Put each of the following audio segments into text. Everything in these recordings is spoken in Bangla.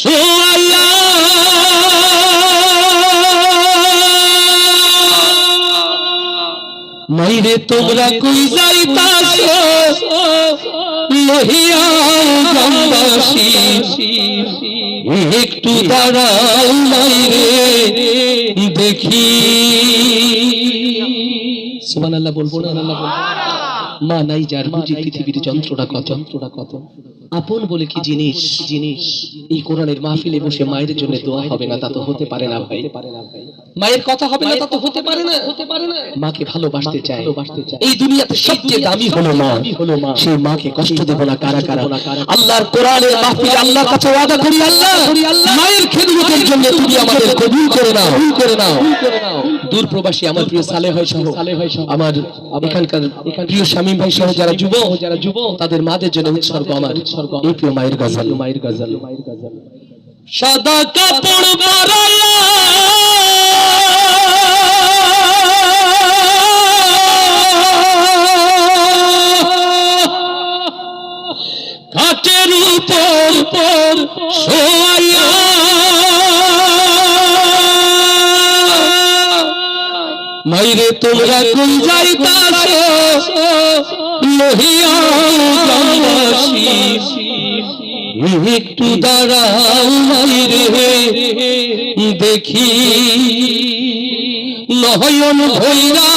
সোয়াল্লা। মাইরে তোমরা কই গ্রামবাসী একটু দাঁড়াও মাইরে দেখি। সুবহানাল্লাহ বলব না আল্লাহ বলব। মা নাই যার বুঝি পৃথিবীর যন্ত্রটা কত? যন্ত্রটা কত? আপন বলে কি জিনিস? জিনিস? এই কোরআনের মাহফিলে বসে মায়ের জন্য দোয়া হবে না তা তো হতে পারে না ভাই। মায়ের কথা হবে না তা তো হতে পারে না হতে পারে না। মাকে ভালোবাসতে চায়। এই দুনিয়াতে সবচেয়ে দামি হলো মা। হলো মা। সেই মাকে কষ্ট দেব না কারা কারা আল্লাহর কোরআনের মাহফিলে আল্লাহর কাছে ওয়াদা করি আল্লাহ। মায়ের খেদমতের জন্য তুমি আমাদের কবুল করে নাও। কবুল করে নাও। দূর প্রবাসী আমার প্রিয় সালে ভাই সহ আমার এখানকার প্রিয় শামীম ভাই সহ যারা যুব যারা যুব তাদের মাদের জন্য উৎসর্গ আমার। উৎসর্গ এই প্রিয় মায়ের গজাল। মায়ের গজল মায়ের গজল। সাদা কাপড় পরায়া মাইরে তোমরা কই যাইতাছ লোহিয়া একটু দাঁড়াও মাইরে। দেখি নয়ন ভৈরা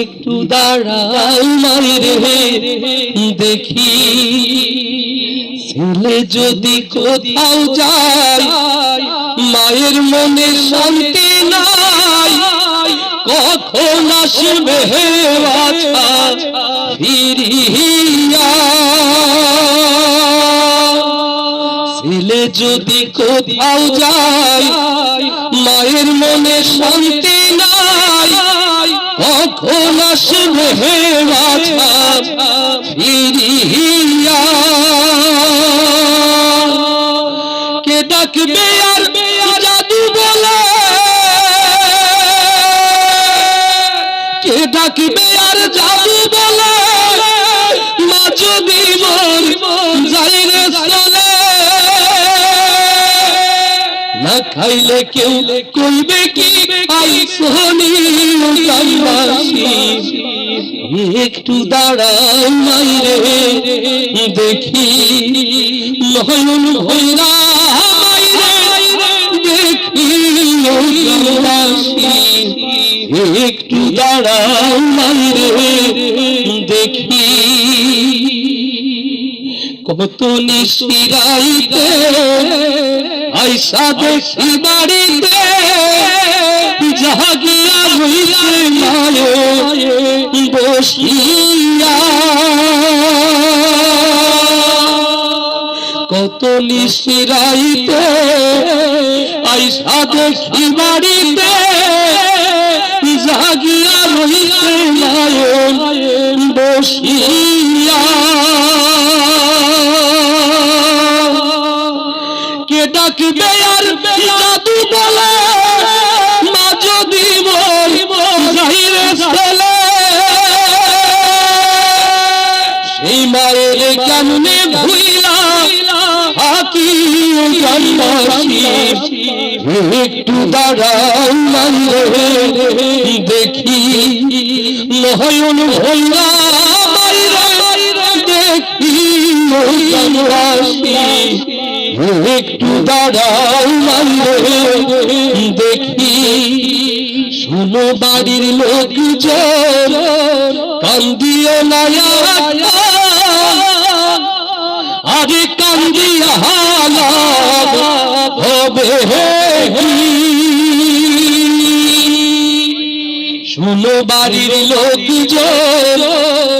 একটু দাঁড়াও মাইরে। দেখি ছেলে যদি কোথাও যায় মায়ের মনে শান্তি নাই। কখন আসবে হে ছেলে যদি কোথাও যায়, মায়ের মনে শান্তি নাই। কখন আসবে হে বাছা ফিরিয়া। ডাকবে আর বলে। মা যদি চলে, না খাইলে কেউ কইবে কি, আই কাইবাসী একটু দাঁড়াও মাইরে দেখি নয়ন ভৈরা দেখি একটু দাঁড়াও মাইরে দেখি। কত নিশিরাইতে আইসা দেখি বাড়িতে, জাগিয়া হইছে মায়ে বসিয়া। কত নিশিরাইতে আইসা দেখি বাড়িতে কে ডাকবে আর জাদু বলে, মা যদি যাইরে ছেলে। সেই মায়ের কেমনে ভুইলা হাকি একটু দাঁড়াও দেখি ভৈরা মাইরে দেখি একটু দাঁড়াও দেখি। শোনো বাড়ির লোক কান্দিও নায়া আরে কান্দিয়া হালাত হবে শুনো বাড়ির লোক কান্দিও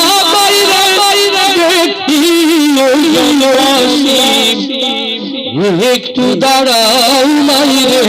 জনরাশি। একটু দাঁড়াও মাইরে